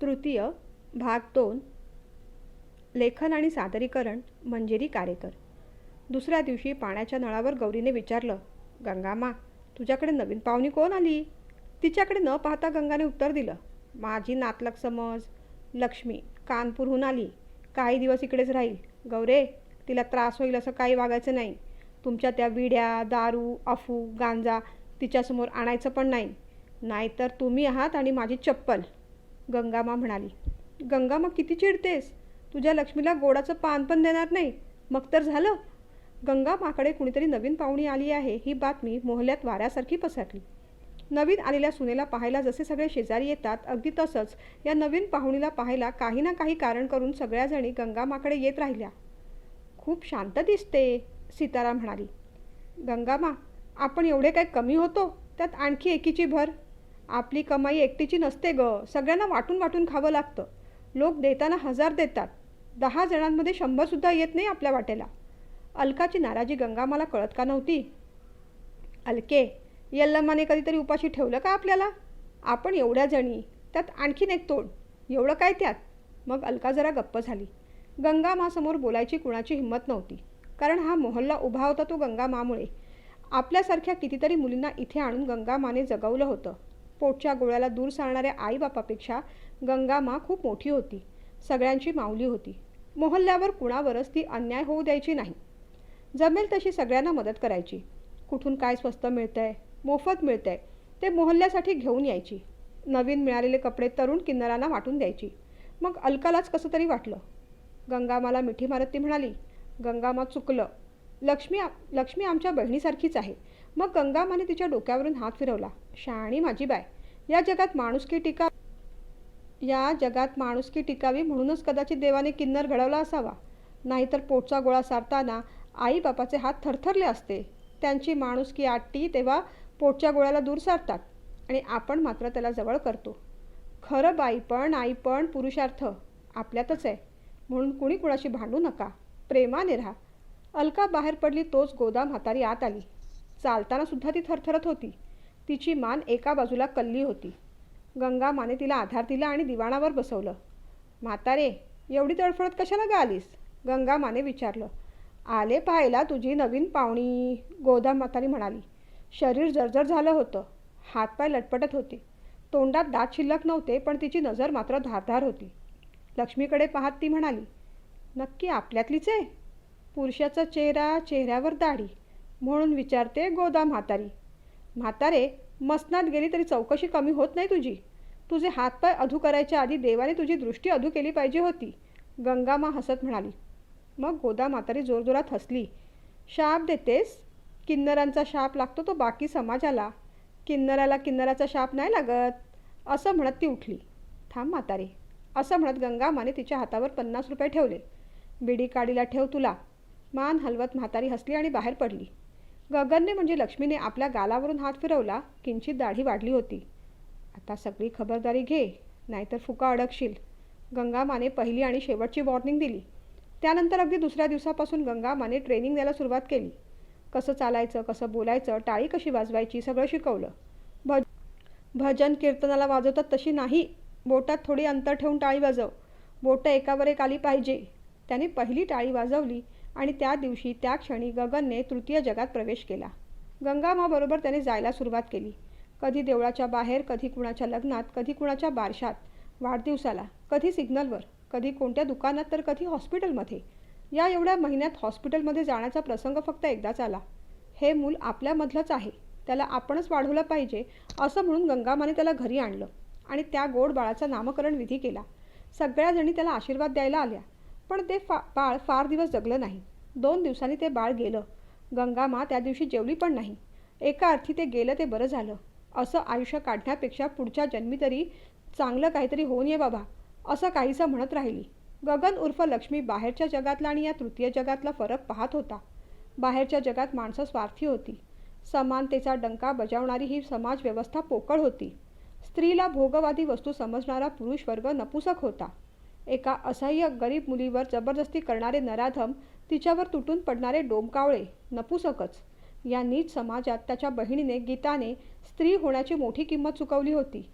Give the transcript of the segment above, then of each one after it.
तृतीय भाग दोन लेखन आणि सादरीकरण मंजिरी कारेकर. दुसऱ्या दिवशी पाण्याच्या नळावर गौरीने विचारलं गंगामा तुझ्याकडे नवीन पाहुणी कोण आली? तिच्याकडे न पाहता गंगाने उत्तर दिलं माझी नातलक समज लक्ष्मी कानपूरहून आली. काही दिवस इकडेच राहील. गौरे तिला त्रास होईल असं काही वागायचं नाही. तुमच्या त्या विड्या दारू अफू गांजा तिच्यासमोर आणायचं पण नाही. नाहीतर तुम्ही आहात आणि माझी चप्पल. गंगामा म्हणाली. गंगामा किती चिडतेस? तुझ्या लक्ष्मीला गोडाचं पान पण देणार नाही. मग तर झालं. गंगामाकडे कुणीतरी नवीन पाहुणी आली आहे. ही बातमी मोहल्यात वाऱ्यासारखी पसरली. नवीन आलेल्या सुनेला पाहायला जसे सगळे शेजारी येतात अगदी तसंच या नवीन पाहुणीला पाहायला काही ना काही कारण करून सगळ्याजणी गंगामाकडे येत राहिल्या. खूप शांत दिसते सीताराम म्हणाली. गंगामा आपण एवढे काय कमी होतो? त्यात आणखी एकीची भर. आपली कमाई एकटीची नसते ग. सगळ्यांना वाटून वाटून खावं लागतं. लोक देताना हजार देतात. दहा जणांमध्ये शंभरसुद्धा येत नाही आपल्या वाटेला. अलकाची नाराजी गंगामाला कळत का नव्हती? अलके यल्लम्माने कधीतरी उपाशी ठेवलं का आपल्याला? आपण एवढ्या जणी. त्यात आणखीन एक तोड. एवढं काय त्यात? मग अलका जरा गप्प झाली. गंगामासमोर बोलायची कुणाची हिंमत नव्हती. कारण हा मोहल्ला उभा होता तो गंगामामुळे आपल्यासारख्या कितीतरी मुलींना इथे आणून गंगामाने जगवलं होतं. पोटच्या गोळ्याला दूर सारणाऱ्या आईबापापेक्षा गंगामा खूप मोठी होती. सगळ्यांची माऊली होती. मोहल्ल्यावर कुणावरच ती अन्याय होऊ द्यायची नाही. जमेल तशी सगळ्यांना मदत करायची. कुठून काय स्वस्त मिळतंय मोफत मिळतंय ते मोहल्ल्यासाठी घेऊन यायची. नवीन मिळालेले कपडे तरुण किन्नरांना वाटून द्यायची. मग अलकालाच कसं तरी वाटलं. गंगामाला मिठी मारत ती म्हणाली गंगामा चुकलं. लक्ष्मी लक्ष्मी आमच्या बहिणीसारखीच आहे. मग गंगामाने तिच्या डोक्यावरून हात फिरवला. शहाणी माझी बाय या जगात माणुसकी टिका या जगात माणुसकी टिकावी म्हणूनच कदाचित देवाने किन्नर घडवला असावा. नाहीतर पोटचा गोळा सारताना आई बापाचे हात थरथरले असते. त्यांची माणुसकी आटती तेव्हा पोटच्या गोळ्याला दूर सारतात आणि आपण मात्र त्याला जवळ करतो. खरं बाईपण आईपण पुरुषार्थ आपल्यातच आहे. म्हणून कुणी कुणाशी भांडू नका. प्रेमाने राहा. अलका बाहेर पडली तोच गोदा म्हातारी आत आली. चालताना सुद्धा ती थरथरत होती. तिची मान एका बाजूला कल्ली होती. गंगा माने तिला आधार दिला आणि दिवाणावर बसवलं. म्हातारे एवढी तडफडत कशाला गा आलीस? गंगा माने विचारलं. आले पाहायला तुझी नवीन पाहुणी गोदा म्हातारी म्हणाली. शरीर जर्जर झालं होतं. हातपाय लटपटत होते. तोंडात दात शिल्लक नव्हते पण तिची नजर मात्र धारधार होती. लक्ष्मीकडे पाहत ती म्हणाली नक्की आपल्यातलीच आहे? पुरुषाचा चेहरा चेहऱ्यावर दाढी. म्हणून विचारते गोदा म्हातारी. म्हातारे मसनात गेली तरी चौकशी कमी होत नाही तुझी. तुझे हातपाय अधू करायच्या आधी देवाने तुझी दृष्टी अधू केली पाहिजे होती. गंगामा हसत म्हणाली. मग गोदा म्हातारी जोरजोरात हसली. शाप देतेस? किन्नरांचा शाप लागतो तो बाकी समाजाला. किन्नराला किन्नराचा शाप नाही लागत. असं म्हणत ती उठली. थांब म्हातारे. असं म्हणत गंगामाने तिच्या हातावर पन्नास रुपये ठेवले. बिडी काडीला ठेव तुला. मान हलवत म्हातारी हसली आणि बाहेर पडली. गगनने म्हणजे लक्ष्मीने आपल्या गालावरून हात फिरवला किंचित दाढी वाढली होती. आता सगळी खबरदारी घे नाहीतर फुका अडकशील. गंगामाने पहिली आणि शेवटची वॉर्निंग दिली. त्यानंतर अगदी दुसऱ्या दिवसापासून गंगामाने ट्रेनिंग द्यायला सुरुवात केली. कसं चालायचं कसं बोलायचं टाळी कशी वाजवायची सगळं शिकवलं. भज भजन कीर्तनाला वाजवतात तशी नाही. बोटात थोडी अंतर ठेवून टाळी वाजव. बोटं एकावर एक आली पाहिजे. त्याने पहिली टाळी वाजवली. आणि त्या दिवशी त्या क्षणी गगनने तृतीय जगात प्रवेश केला. गंगामाबरोबर त्याने जायला सुरुवात केली. कधी देवळाच्या बाहेर कधी कुणाच्या लग्नात कधी कुणाच्या बारशात. वाढदिवसाला कधी सिग्नलवर कधी कोणत्या दुकानात तर कधी हॉस्पिटलमध्ये. या एवढ्या महिन्यात हॉस्पिटलमध्ये जाण्याचा प्रसंग फक्त एकदाच आला. हे मूल आपल्यामधलंच आहे. त्याला आपणच वाढवलं पाहिजे असं म्हणून गंगामाने त्याला घरी आणलं आणि त्या गोड बाळाचा नामकरण विधी केला. सगळ्याजणी त्याला आशीर्वाद द्यायला आल्या. पण ते फा बाळ फार दिवस जगलं नाही. दोन दिवसांनी ते बाळ गेलं. गंगामा त्या दिवशी जेवली पण नाही. एका अर्थी ते गेलं ते बरं झालं. असं आयुष्य काढण्यापेक्षा पुढच्या जन्मी तरी चांगलं काहीतरी होऊन ये बाबा असं काहीसं म्हणत राहिली. गगन उर्फ लक्ष्मी बाहेरच्या जगातला आणि या तृतीय जगातला फरक पाहत होता. बाहेरच्या जगात माणसं स्वार्थी होती. समानतेचा डंका बजावणारी ही समाजव्यवस्था पोकळ होती. स्त्रीला भोगवादी वस्तू समजणारा पुरुष वर्ग नपुसक होता. एका असह्य गरीब मुलीवर जबरदस्ती करणारे नराधम तिच्यावर तुटून पडणारे डोमकावळे नपुसकच. या नीच समाजात त्याच्या बहिणीने गीताने स्त्री होण्याची मोठी किंमत चुकवली होती.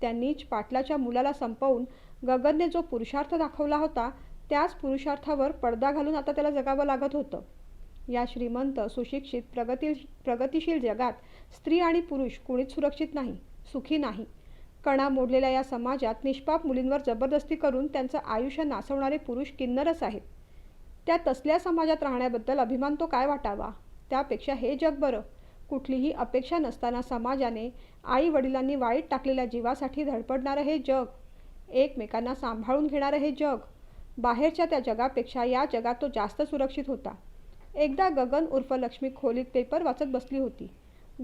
त्यांनीच पाटलाच्या मुलाला संपवून गगनने जो पुरुषार्थ दाखवला होता त्याच पुरुषार्थावर पडदा घालून आता त्याला जगावं लागत होतं. या श्रीमंत सुशिक्षित प्रगती प्रगतिशील जगात स्त्री आणि पुरुष कुणीच सुरक्षित नाही सुखी नाही. कणा मोडलेल्या या समाजात निष्पाप मुलींवर जबरदस्ती करून त्यांचं आयुष्य नासवणारे पुरुष किन्नरच आहेत. त्या तसल्या समाजात राहण्याबद्दल अभिमान तो काय वाटावा? त्यापेक्षा हे जग बरं. कुठलीही अपेक्षा नसताना समाजाने आई वडिलांनी वाईट टाकलेल्या जीवासाठी धडपडणारं हे जग. एकमेकांना सांभाळून घेणारं हे जग. बाहेरच्या त्या जगापेक्षा या जगात तो जास्त सुरक्षित होता. एकदा गगन उर्फ लक्ष्मी खोलीत पेपर वाचत बसली होती.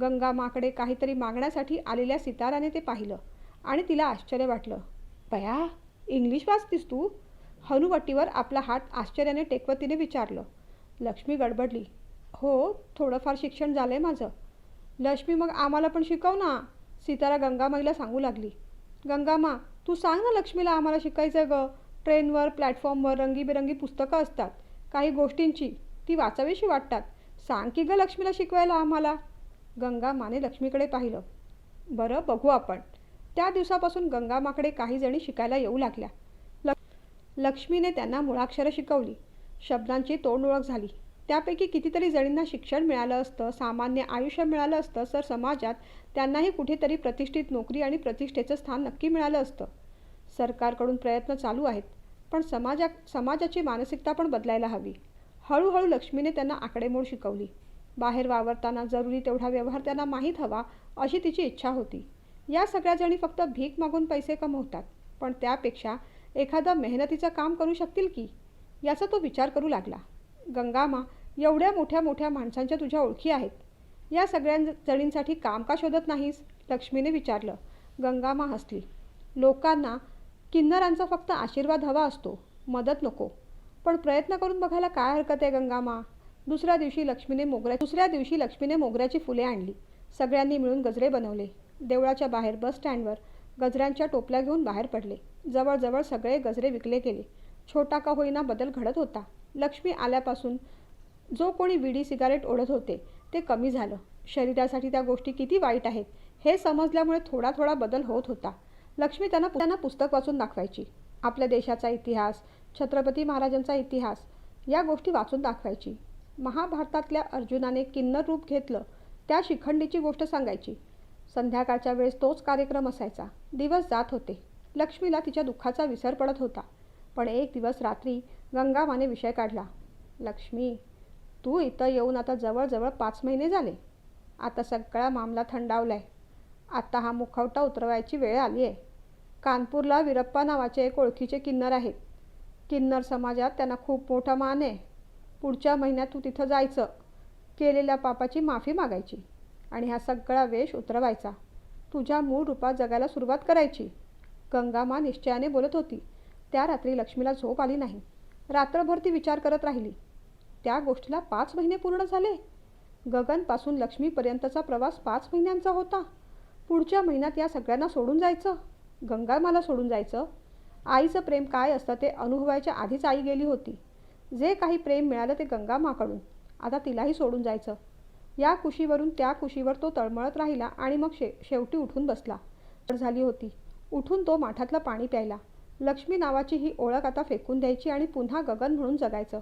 गंगा माकडे काहीतरी मागण्यासाठी आलेल्या सिताराने ते पाहिलं. आणि तिला आश्चर्य वाटलं. बया इंग्लिश वाचतीस तू? हनुवटीवर आपला हात आश्चर्याने टेकवत तिने विचारलं. लक्ष्मी गडबडली. हो थोडंफार शिक्षण झालं आहे माझं. लक्ष्मी मग आम्हाला पण शिकव ना. सीतारा गंगामाईला सांगू लागली. गंगामा तू सांग ना लक्ष्मीला आम्हाला शिकायचं गं. ट्रेनवर प्लॅटफॉर्मवर रंगीबेरंगी पुस्तकं असतात. काही गोष्टींची ती वाचावीशी वाटतात. सांग की गं लक्ष्मीला शिकवायला आम्हाला. गंगामाने लक्ष्मीकडे पाहिलं. बरं बघू आपण. त्या दिवसापासून गंगामाकडे काही जणी शिकायला येऊ लागल्या. लक्ष्मीने त्यांना मुळाक्षरं शिकवली. शब्दांची तोंड ओळख झाली. त्यापैकी कितीतरी जणींना शिक्षण मिळालं असतं सामान्य आयुष्य मिळालं असतं तर समाजात त्यांनाही कुठेतरी प्रतिष्ठित नोकरी आणि प्रतिष्ठेचं स्थान नक्की मिळालं असतं. सरकारकडून प्रयत्न चालू आहेत पण समाजा समाजाची मानसिकता पण बदलायला हवी. हळूहळू लक्ष्मीने त्यांना आकडेमोड शिकवली. बाहेर वावरताना जरुरी तेवढा व्यवहार त्यांना माहीत हवा अशी तिची इच्छा होती. या सगळ्या जणी फक्त भीक मागून पैसे कमवतात. पण त्यापेक्षा एखादं मेहनतीचं काम करू शकतील की? याचा तो विचार करू लागला. गंगामा एवढ्या मोठ्या मोठ्या माणसांच्या तुझ्या ओळखी आहेत. या सगळ्या जणींसाठी काम का शोधत नाहीस? लक्ष्मीने विचारलं. गंगामा हसली. लोकांना किन्नरांचा फक्त आशीर्वाद हवा असतो. मदत नको. पण प्रयत्न करून बघायला काय हरकत आहे गंगामा? दुसऱ्या दिवशी लक्ष्मीने मोगऱ्या दुसऱ्या दिवशी लक्ष्मीने मोगऱ्याची फुले आणली. सगळ्यांनी मिळून गजरे बनवले. देवळाच्या बाहेर बस स्टँडवर गजऱ्यांच्या टोपल्या घेऊन बाहेर पडले. जवळजवळ सगळे गजरे विकले गेले. छोटा का होईना बदल घडत होता. लक्ष्मी आल्यापासून जो कोणी विडी सिगारेट ओढत होते ते कमी झालं. शरीरासाठी त्या गोष्टी किती वाईट आहेत हे समजल्यामुळे थोडा थोडा बदल होत होता. लक्ष्मी त्यांना त्यांना पुस्तक वाचून दाखवायची. आपल्या देशाचा इतिहास छत्रपती महाराजांचा इतिहास या गोष्टी वाचून दाखवायची. महाभारतातल्या अर्जुनाने किन्नर रूप घेतलं त्या शिखंडीची गोष्ट सांगायची. संध्याकाळच्या वेळेस तोच कार्यक्रम असायचा. दिवस जात होते. लक्ष्मीला तिच्या दुःखाचा विसर पडत होता. पण एक दिवस रात्री गंगामाने विषय काढला. लक्ष्मी तू इथं येऊन आता जवळजवळ पाच महिने झाले. आता सगळा मामला थंडावला आहे आता हा मुखवटा उतरवायची वेळ आली आहे कानपूरला विरप्पा नावाचे एक ओळखीचे किन्नर आहेत. किन्नर समाजात त्यांना खूप मोठा मान आहे. पुढच्या महिन्यात तू तिथं जायचं. केलेल्या पापाची माफी मागायची. आणि हा सगळा वेश उतरवायचा. तुझ्या मूळ रूपात जगायला सुरुवात करायची. गंगामा निश्चयाने बोलत होती. त्या रात्री लक्ष्मीला झोप आली नाही. रात्रभर ती विचार करत राहिली. त्या गोष्टीला पाच महिने पूर्ण झाले. गगनपासून लक्ष्मीपर्यंतचा प्रवास पाच महिन्यांचा होता. पुढच्या महिन्यात या सगळ्यांना सोडून जायचं. गंगामाला सोडून जायचं. आईचं प्रेम काय असतं ते अनुभवायच्या आधीच आई गेली होती. जे काही प्रेम मिळालं ते गंगामाकडून आता तिलाही सोडून जायचं. या कुशीवरून त्या कुशीवर तो तळमळत राहिला आणि मग शे शेवटी उठून बसला. झाली होती. उठून तो माठातलं पाणी प्यायला. लक्ष्मी नावाची ही ओळख आता फेकून द्यायची आणि पुन्हा गगन म्हणून जगायचं.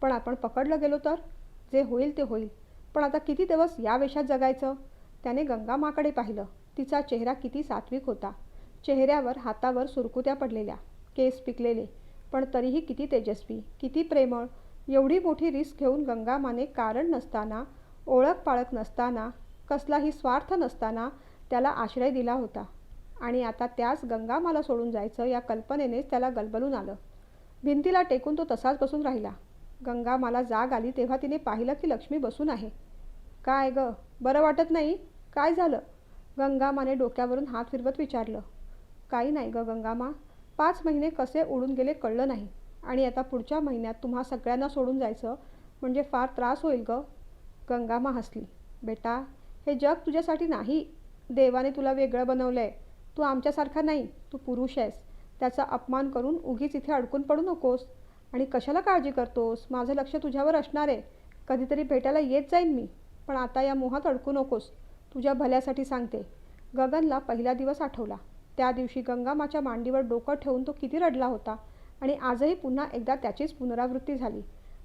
पण आपण पकडलं गेलो तर? जे होईल ते होईल. पण आता किती दिवस या वेशात जगायचं? त्याने गंगामाकडे पाहिलं. तिचा चेहरा किती सात्विक होता. चेहऱ्यावर हातावर सुरकुत्या पडलेल्या. केस पिकलेले. पण तरीही किती तेजस्वी किती प्रेमळ. एवढी मोठी रिस्क घेऊन गंगामाने कारण नसताना ओळख पाळख नसताना कसलाही स्वार्थ नसताना त्याला आश्रय दिला होता. आणि आता त्यास गंगामाला सोडून जायचं या कल्पनेनेच त्याला गलबलून आलं. भिंतीला टेकून तो तसाच बसून राहिला. गंगामाला जाग आली तेव्हा तिने पाहिलं की लक्ष्मी बसून आहे. काय ग? बरं वाटत नाही? काय झालं? गंगामाने डोक्यावरून हात फिरवत विचारलं. काही नाही ग गंगामा. पाच महिने कसे उडून गेले कळलं नाही. आणि आता पुढच्या महिन्यात तुम्हा सगळ्यांना सोडून जायचं म्हणजे फार त्रास होईल ग. गंगामा हसली. बेटा हे जग तुझ्यासाठी नाही. देवाने तुला वेगळं बनवलं आहे तू आमच्यासारखा नाही. तू पुरुष आहेस. त्याचा अपमान करून उगीच इथे अडकून पडू नकोस. आणि कशाला काळजी करतोस? माझं लक्ष तुझ्यावर असणार आहे. कधीतरी भेटायला येत जाईन मी. पण आता या मोहात अडकू नकोस. तुझ्या भल्यासाठी सांगते. गगनला पहिला दिवस आठवला. त्या दिवशी गंगामाच्या मांडीवर डोकं ठेवून तो किती रडला होता. आणि आजही पुन्हा एकदा त्याचीच पुनरावृत्ती झाली.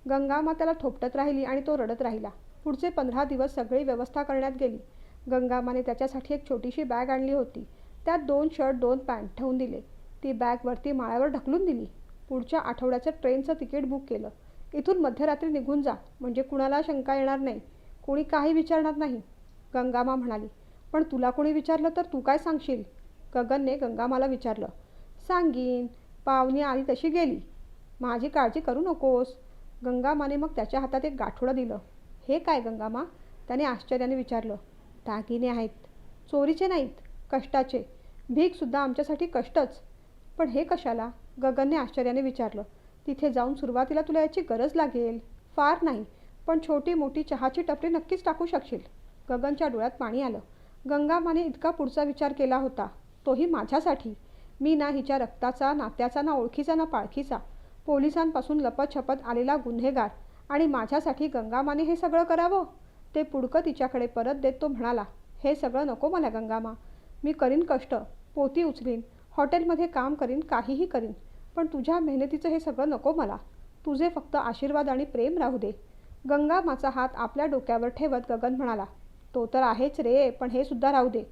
गंगामा त्याला थोपटत राहिली आणि तो रडत राहिला. पुढचे पंधरा दिवस सगळी व्यवस्था करण्यात गेली. गंगामाने त्याच्यासाठी एक छोटीशी बॅग आणली होती. त्यात दोन शर्ट दोन पॅन्ट ठेवून दिले. ती बॅग वरती माळ्यावर ढकलून दिली. पुढच्या आठवड्याचं ट्रेनचं तिकीट बुक केलं. इथून मध्यरात्री निघून जा म्हणजे कुणाला शंका येणार नाही. कोणी काही विचारणार नाही. गंगामा म्हणाली पण तुला कोणी विचारलं तर तू काय सांगशील? गगनने गंगामाला विचारलं सांगीन पाहुणी आली तशी गेली. माझी काळजी करू नकोस. गंगामाने मग त्याच्या हातात एक गाठोडं दिलं. हे काय गंगामा? त्याने आश्चर्याने विचारलं. दागिने आहेत. चोरीचे नाहीत कष्टाचे. भीकसुद्धा आमच्यासाठी कष्टच. पण हे कशाला? गगनने आश्चर्याने विचारलं. तिथे जाऊन सुरुवातीला तुला याची गरज लागेल. फार नाही पण छोटी मोठी चहाची टपरी नक्कीच टाकू शकशील. गगनच्या डोळ्यात पाणी आलं. गंगामाने इतका पुढचा विचार केला होता. तोही माझ्यासाठी. मी ना हिच्या रक्ताचा नात्याचा ना ओळखीचा ना पाळखीचा. पोलिसांपासून लपत आलेला गुन्हेगार. आणि माझ्यासाठी गंगामाने हे सगळं करावं? ते पुडकं तिच्याकडे परत देत तो म्हणाला हे सगळं नको मला गंगामा. मी करीन कष्ट पोती उचलीन हॉटेलमध्ये काम करीन काहीही करीन पण तुझ्या मेहनतीचं हे सगळं नको मला. तुझे फक्त आशीर्वाद आणि प्रेम राहू दे. गंगामाचा हात आपल्या डोक्यावर ठेवत गगन म्हणाला तो तर आहेच रे पण हे सुद्धा राहू दे.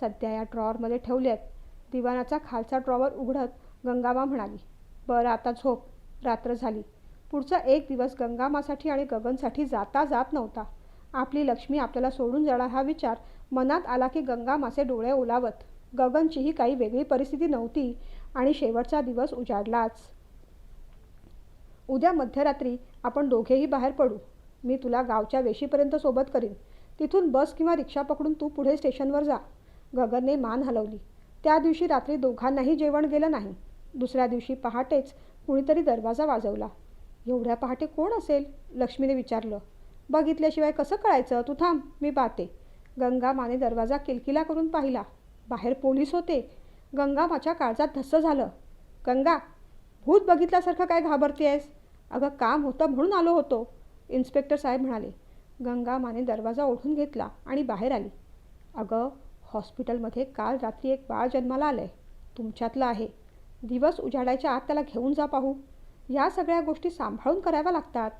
सध्या या ड्रॉवरमध्ये ठेवले आहेत दिवाणाचा खालचा ड्रॉवर उघडत गंगामा म्हणाली बरं आता झोप. रात्र झाली. पुढचा एक दिवस गंगामासाठी आणि गगनसाठी जाता जात नव्हता. आपली लक्ष्मी आपल्याला सोडून जाणार हा विचार मनात आला की गंगामाचे डोळे ओलावत. गगनचीही काही वेगळी परिस्थिती नव्हती आणि शेवटचा दिवस उजाडलाच. उद्या मध्यरात्री आपण दोघेही बाहेर पडू. मी तुला गावच्या वेशीपर्यंत सोबत करीन. तिथून बस किंवा रिक्षा पकडून तू पुढे स्टेशनवर जा. गगनने मान हलवली. त्या दिवशी रात्री दोघांनाही जेवण गेलं नाही. दुसऱ्या दिवशी पहाटेच कुणीतरी दरवाजा वाजवला. एवढ्या पहाटे कोण असेल? लक्ष्मीने विचारलं. बघितल्याशिवाय कसं कळायचं? तू थांब मी पाहते गंगामाने दरवाजा किलकिला करून पाहिला. बाहेर पोलीस होते. गंगामाच्या काळजात धस्स झालं. गंगा भूत बघितल्यासारखं काय घाबरते आहेस अगं काम होतं म्हणून आलो होतो. इन्स्पेक्टर साहेब म्हणाले. गंगामाने दरवाजा ओढून घेतला आणि बाहेर आली. अगं हॉस्पिटलमध्ये काल रात्री एक बाळ जन्माला आलं आहे तुमच्यातलं आहे. दिवस उजाडायच्या आत त्याला घेऊन जा पाहू. ह्या सगळ्या गोष्टी सांभाळून कराव्या लागतात.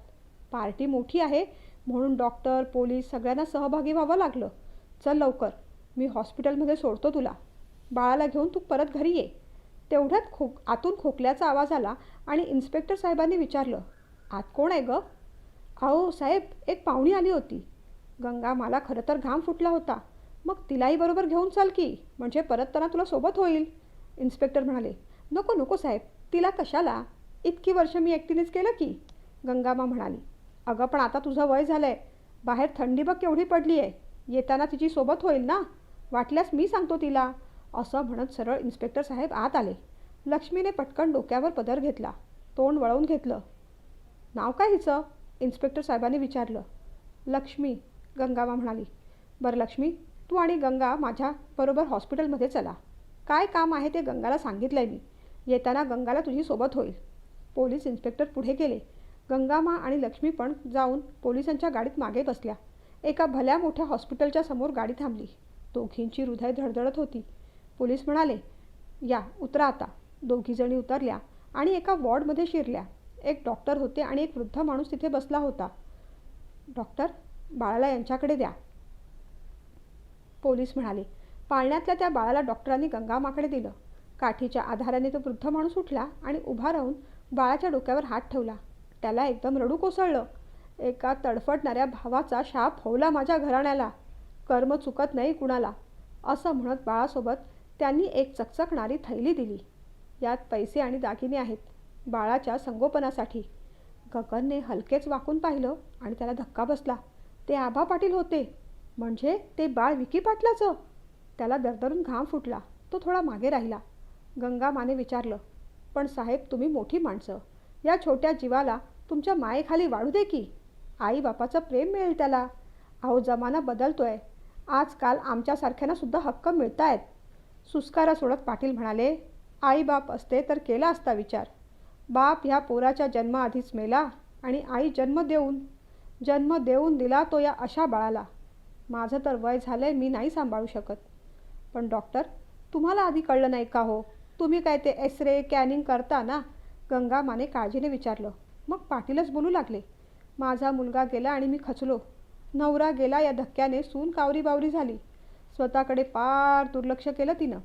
पार्टी मोठी आहे म्हणून डॉक्टर पोलीस सगळ्यांना सहभागी व्हावं लागलं. चल लवकर मी हॉस्पिटलमध्ये सोडतो तुला. बाळाला घेऊन तू परत घरी ये. तेवढ्यात खोक आतून खोकल्याचा आवाज आला आणि इन्स्पेक्टर साहेबांनी विचारलं आत कोण आहे गं? अहो साहेब एक पाहुणी आली होती. गंगा मला खरं तर घाम फुटला होता. मग तिलाही बरोबर घेऊन चाल की म्हणजे परतताना तुला सोबत होईल. इन्स्पेक्टर म्हणाले नको नको साहेब तिला कशाला? इतकी वर्ष मी एकटीनेच केलं की? गंगामा म्हणाली. अगं पण आता तुझं वय झालं आहे बाहेर थंडी बघ केवढी पडली आहे येताना तिची सोबत होईल ना? वाटल्यास मी सांगतो तिला. असं म्हणत सरळ इन्स्पेक्टर साहेब आत आले. लक्ष्मीने पटकन डोक्यावर पदर घेतला. तोंड वळवून घेतलं. नाव काय हिचं? इन्स्पेक्टर साहेबांनी विचारलं. लक्ष्मी गंगामा म्हणाली. बरं लक्ष्मी तू आणि गंगा माझ्याबरोबर हॉस्पिटलमध्ये चला. काय काम आहे ते गंगाला सांगितलं आहे मी. येताना गंगाला तुझी सोबत होईल. पोलीस इन्स्पेक्टर पुढे गेले. गंगामा आणि लक्ष्मी पण जाऊन पोलिसांच्या गाडीत मागे बसल्या. एका भल्या मोठ्या हॉस्पिटलच्या समोर गाडी थांबली. दोघींची हृदय धडधडत होती. पोलीस म्हणाले या उतरा आता. दोघीजणी उतरल्या आणि एका वॉर्डमध्ये शिरल्या. एक डॉक्टर होते आणि एक वृद्ध माणूस तिथे बसला होता. डॉक्टर बाळाला यांच्याकडे द्या. पोलीस म्हणाले पाळण्यातल्या त्या बाळाला डॉक्टरांनी गंगामाकडे दिलं. काठीच्या आधाराने तो वृद्ध माणूस उठला आणि उभा राहून बाळाच्या डोक्यावर हात ठेवला. त्याला एकदम रडू कोसळलं. एका तडफडणाऱ्या भावाचा शाप होवला माझ्या घराण्याला. कर्म चुकत नाही कुणाला. असं म्हणत बाळासोबत त्यांनी एक चकचकणारी थैली दिली. यात पैसे आणि दागिने आहेत. बाळाच्या संगोपनासाठी. गगनने हलकेच वाकून पाहिलं आणि त्याला धक्का बसला. ते आभा पाटील होते. म्हणजे ते बाळ विकी पाटलाचं? त्याला दरदरून घाम फुटला. तो थोडा मागे राहिला. गंगामाने विचारलं पण साहेब तुम्ही मोठी माणसं. या छोट्या जीवाला तुमच्या मायेखाली वाढू दे की. आई बापाचं प्रेम मिळेल त्याला. अहो जमाना बदलतो आहे आजकाल आमच्यासारख्यांना सुद्धा हक्क मिळत आहेत सुस्कारा सोडत पाटील म्हणाले आईबाप असते तर केला असता विचार. बाप ह्या पोराच्या जन्माआधीच मेला आणि आई जन्म देऊन. जन्म देऊन दिला तो या अशा बाळाला. माझं तर वय झालं आहे मी नाही सांभाळू शकत. पण डॉक्टर तुम्हाला आधी कळलं नाही का हो? तुम्ही काय ते एक्सरे कॅनिंग करता ना? गंगामाने काळजीने विचारलं. मग पाटीलच बोलू लागले. माझा मुलगा गेला आणि मी खचलो. नवरा गेला या धक्क्याने सून कावरी बावरी झाली. स्वतःकडे पार दुर्लक्ष केलं तिनं.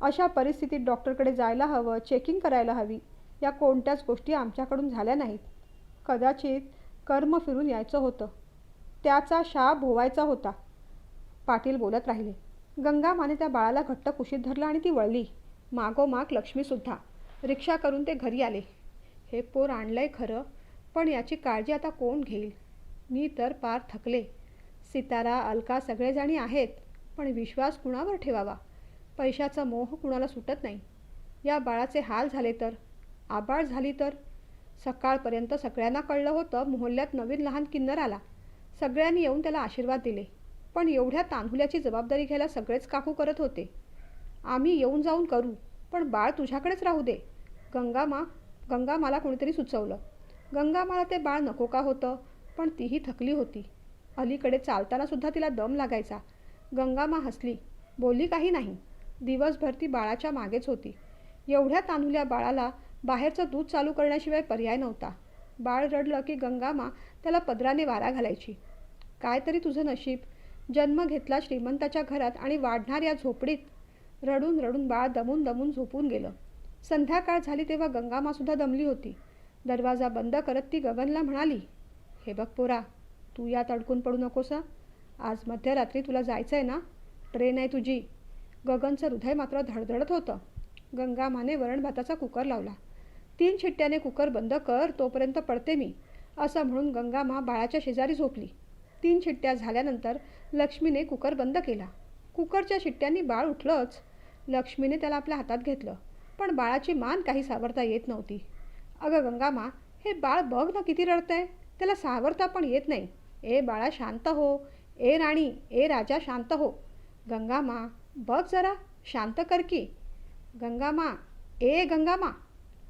अशा परिस्थितीत डॉक्टरकडे जायला हवं चेकिंग करायला हवी. या कोणत्याच गोष्टी आमच्याकडून झाल्या नाहीत. कदाचित कर्म फिरून यायचं होतं. त्याचा शाप भोवायचा होता. पाटील बोलत राहिले. गंगामाने त्या बाळाला घट्ट कुशीत धरलं आणि ती वळली. मागोमाग लक्ष्मीसुद्धा रिक्षा करून ते घरी आले. हे पोर आणलंय खरं पण याची काळजी आता कोण घेईल? मी तर पार थकले. सितारा अलका सगळेजणी आहेत पण विश्वास कुणावर ठेवावा? पैशाचा मोह कुणाला सुटत नाही. या बाळाचे हाल झाले तर? आबाळ झाली तर? सकाळपर्यंत सगळ्यांना कळलं होतं मोहल्ल्यात नवीन लहान किन्नर आला. सगळ्यांनी येऊन त्याला आशीर्वाद दिले. पण एवढ्या तांदुल्याची जबाबदारी घ्यायला सगळेच काकू करत होते. आम्ही येऊन जाऊन करू. पण बाळ तुझ्याकडेच राहू दे. गंगामा गंगामाला कोणीतरी सुचवलं. गंगामाला ते बाळ नको का होतं? पण तीही थकली होती. अलीकडे चालतानासुद्धा तिला दम लागायचा. गंगामा हसली. बोलली काही नाही. दिवसभर ती बाळाच्या मागेच होती. एवढ्या तान्हुल्या बाळाला बाहेरचं दूध चालू करण्याशिवाय पर्याय नव्हता. बाळ रडलं की गंगामा त्याला पदराने वारा घालायची. काय तरी तुझं नशीब. जन्म घेतला श्रीमंताच्या घरात आणि वाढणाऱ्या झोपडीत. रडून रडून बाळ दमून दमून झोपून गेलं. संध्याकाळ झाली तेव्हा गंगामासुद्धा दमली होती. दरवाजा बंद करत ती गगनला म्हणाली हे बघ पोरा तू यात अडकून पडू नकोस. आज मध्यरात्री तुला जायचं आहे ना? ट्रेन आहे तुझी. गगनचं हृदय मात्र धडधडत होतं. गंगामाने वरण भाताचा कुकर लावला. तीन शिट्ट्याने कुकर बंद कर तोपर्यंत पडते मी असं म्हणून गंगामा बाळाच्या शेजारी झोपली. तीन शिट्ट्या झाल्यानंतर लक्ष्मीने कुकर बंद केला. कुकरच्या शिट्ट्यांनी बाळ उठलंच. लक्ष्मीने त्याला आपल्या हातात घेतलं पण बाळाची मान काही सावरता येत नव्हती. अगं गंगामा हे बाळ बघ ना किती रडतंय. त्याला सावरता पण येत नाही. ए बाळा शांत हो. ए राणी ए राजा शांत हो. गंगामा बघ जरा शांत कर की. गंगामा ए गंगामा.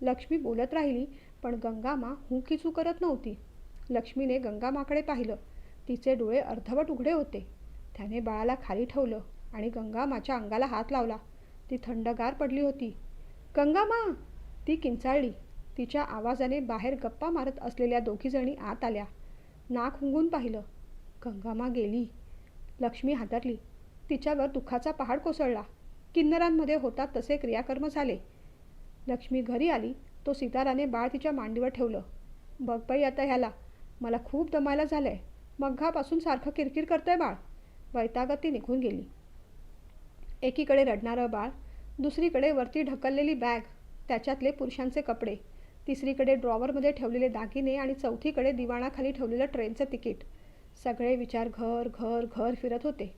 लक्ष्मी बोलत राहिली पण गंगामा हुकीचू करत नव्हती. लक्ष्मीने गंगामाकडे पाहिलं. तिचे डोळे अर्धवट उघडे होते. त्याने बाळाला खाली ठेवलं आणि गंगामाच्या अंगाला हात लावला. ती थंडगार पडली होती. गंगामा ती किंचाळली. तिच्या आवाजाने बाहेर गप्पा मारत असलेल्या दोघीजणी आत आल्या. नाक हुंगून पाहिलं. गंगामा गेली. लक्ष्मी हादरली. तिच्यावर दुःखाचा पहाड कोसळला. किन्नरांमध्ये होतात तसे क्रियाकर्म झाले. लक्ष्मी घरी आली. तो सिताराने बाळ तिच्या मांडीवर ठेवलं. बघ बाई आता ह्याला. मला खूप दमायला झालंय. मग्घापासून सारखं किरकिर करतंय बाळ. वैतागत ती निघून गेली. एकीकडे रडणारं बाळ दुसरीकडे वरती ढकललेली बॅग त्याच्यातले पुरुषांचे कपडे तिसरीकडे ड्रॉवरमध्ये ठेवलेले दागिने आणि चौथीकडे दिवाणाखाली ठेवलेलं ट्रेनचं तिकीट. सगळे विचार घर घर घर फिरत होते.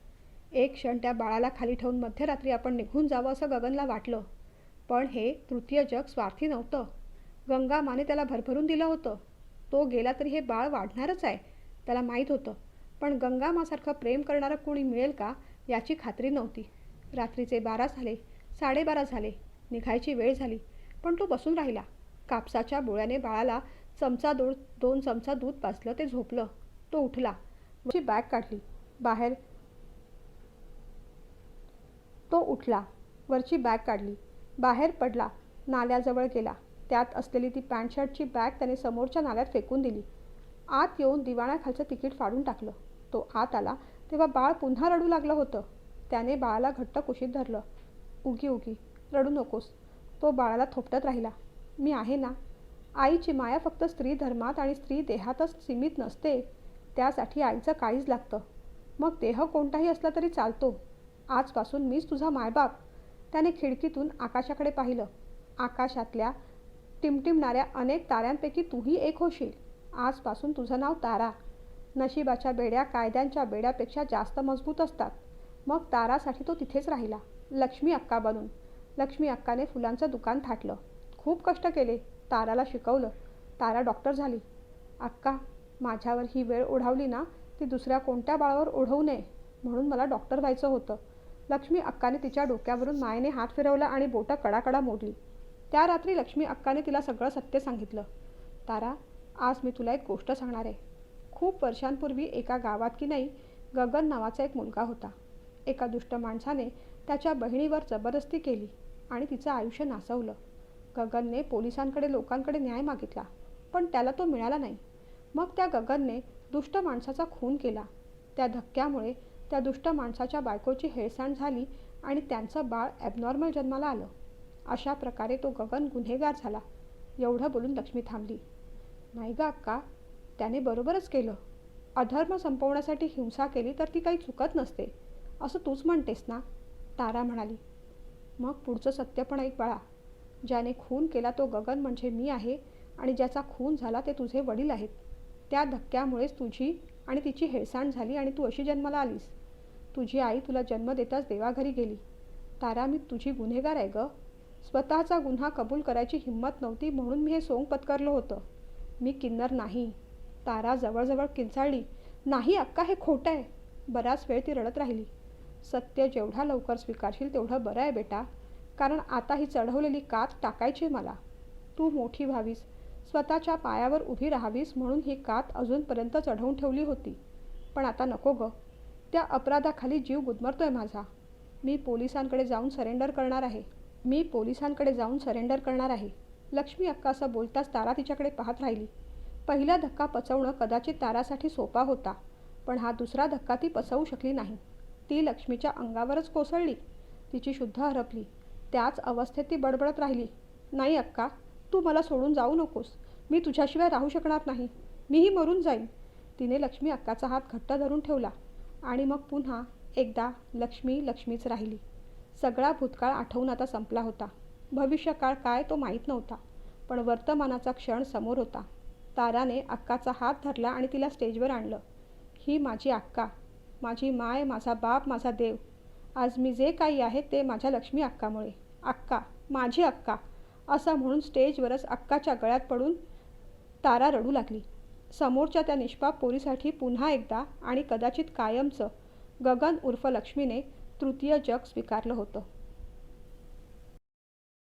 एक क्षण त्या बाळाला खाली ठेवून मध्यरात्री आपण निघून जावं असं गगनला वाटलं. पण हे तृतीय जग स्वार्थी नव्हतं. गंगामाने त्याला भरभरून दिलं होतं. तो गेला तरी हे बाळ वाढणारच आहे त्याला माहीत होतं. पण गंगामासारखं प्रेम करणारं कोणी मिळेल का याची खात्री नव्हती. रात्रीचे बारा झाले साडेबारा झाले निघायची वेळ झाली पण तो बसून राहिला. कापसाच्या बोळ्याने बाळाला चमचा दो दोन चमचा दूध पाजलं ते झोपलं. तो उठला वरची बॅग काढली बाहेर तो उठला वरची बॅग काढली बाहेर पडला नाल्याजवळ गेला. त्यात असलेली ती पॅन्ट शर्टची बॅग त्याने समोरच्या नाल्यात फेकून दिली. आत येऊन दिवाण्याखालचं तिकीट फाडून टाकलं. तो आत आला तेव्हा बाळ पुन्हा रडू लागलं होतं. त्याने बाळाला घट्ट कुशीत धरलं. उगी उगी रडू नकोस. तो बाळाला थोपटत राहिला. मी आहे ना? आईची माया फक्त स्त्री धर्मात आणि स्त्री देहातच सीमित नसते. त्यासाठी आईचं काळीज लागतं. मग देह कोणताही असला तरी चालतो. आजपासून मीच तुझा मायबाप. त्याने खिडकीतून आकाशाकडे पाहिलं. आकाशातल्या टिमटिमणाऱ्या अनेक ताऱ्यांपैकी तूही एक होशील. आजपासून तुझं नाव तारा. नशिबाच्या बेड्या कायद्यांच्या बेड्यापेक्षा जास्त मजबूत असतात. मग तारासाठी तो तिथेच राहिला लक्ष्मी अक्का बनून. लक्ष्मी अक्काने फुलांचं दुकान थाटलं. खूप कष्ट केले ताराला शिकवलं. तारा डॉक्टर झाली. अक्का माझ्यावर ही वेळ ओढावली ना ती दुसऱ्या कोणत्या बाळावर ओढवू नये? म्हणून मला डॉक्टर व्हायचं होतं. लक्ष्मी अक्काने तिच्या डोक्यावरून मायेने हात फिरवला आणि बोटं कडाकडा मोडली. त्या रात्री लक्ष्मी अक्काने तिला सगळं सत्य सांगितलं. तारा आज मी तुला एक गोष्ट सांगणार आहे. खूप वर्षांपूर्वी एका गावात की नाही गगन नावाचा एक मुलगा होता. एका दुष्ट माणसाने त्याच्या बहिणीवर जबरदस्ती केली आणि तिचं आयुष्य नासवलं. गगनने पोलिसांकडे लोकांकडे न्याय मागितला पण त्याला तो मिळाला नाही. मग त्या गगनने दुष्ट माणसाचा खून केला. त्या धक्क्यामुळे त्या दुष्ट माणसाच्या बायकोची हेळसांड झाली आणि त्यांचं बाळ ॲबनॉर्मल जन्माला आलं. अशा प्रकारे तो गगन गुन्हेगार झाला. एवढं बोलून लक्ष्मी थांबली. नाही गा अक्का त्याने बरोबरच केलं. अधर्म संपवण्यासाठी हिंसा केली तर ती काही चुकत नसते. असं तूच म्हणतेस ना? तारा म्हणाली. मग पुढचं सत्य पण एक बाळा. ज्याने खून केला तो गगन म्हणजे मी आहे आणि ज्याचा खून झाला ते तुझे वडील आहेत. त्या धक्क्यामुळेच तुझी आणि तिची हेळसांड झाली आणि तू अशी जन्माला आलीस. तुझी आई तुला जन्म देताच देवाघरी गेली. तारा मी तुझी गुन्हेगार आहे ग. स्वतःचा गुन्हा कबूल करायची हिंमत नव्हती म्हणून मी हे सोंग पत्करलं होतं. मी किन्नर नाही. तारा जवळजवळ किंचाळली. नाही अक्का हे खोटं आहे. बराच वेळ ती रडत राहिली. सत्य जेवढा लवकर स्वीकारशील तेवढं बरं आहे बेटा. कारण आता ही चढवलेली कात टाकायची मला. तू मोठी व्हावीस. स्वतःच्या पायावर उभी राहावीस म्हणून ही कात अजूनपर्यंत चढवून ठेवली होती. पण आता नको ग. त्या अपराधाखाली जीव गुदमरतोय माझा. मी पोलिसांकडे जाऊन सरेंडर करणार आहे. मी पोलिसांकडे जाऊन सरेंडर करणार आहे. लक्ष्मी अक्का असं बोलताच तारा तिच्याकडे पाहत राहिली. पहिला धक्का पचवणं कदाचित तारासाठी सोपा होता पण हा दुसरा धक्का ती पचवू शकली नाही. ती लक्ष्मीच्या अंगावरच कोसळली. तिची शुद्ध हरपली. त्याच अवस्थेत ती बडबडत राहिली. नाही अक्का तू मला सोडून जाऊ नकोस. मी तुझ्याशिवाय राहू शकणार नाही. मीही मरून जाईन. तिने लक्ष्मी अक्काचा हात घट्ट धरून ठेवला आणि मग पुन्हा एकदा लक्ष्मी लक्ष्मीच राहिली. सगळा भूतकाळ आठवून आता संपला होता. भविष्यकाळ काय तो माहीत नव्हता पण वर्तमानाचा क्षण समोर होता. ताराने अक्काचा हात धरला आणि तिला स्टेजवर आणलं. ही माझी अक्का माझी माय माझा बाप माझा देव. आज मी जे काही आहे ते माझ्या लक्ष्मी अक्कामुळे. अक्का माझी अक्का. असं म्हणून स्टेजवरच अक्काच्या गळ्यात पडून तारा रडू लागली. समोरच्या त्या निष्पाप पोरीसाठी पुन्हा एकदा आणि कदाचित कायमचं गगन उर्फ लक्ष्मीने तृतीय जग स्वीकारलं होतं.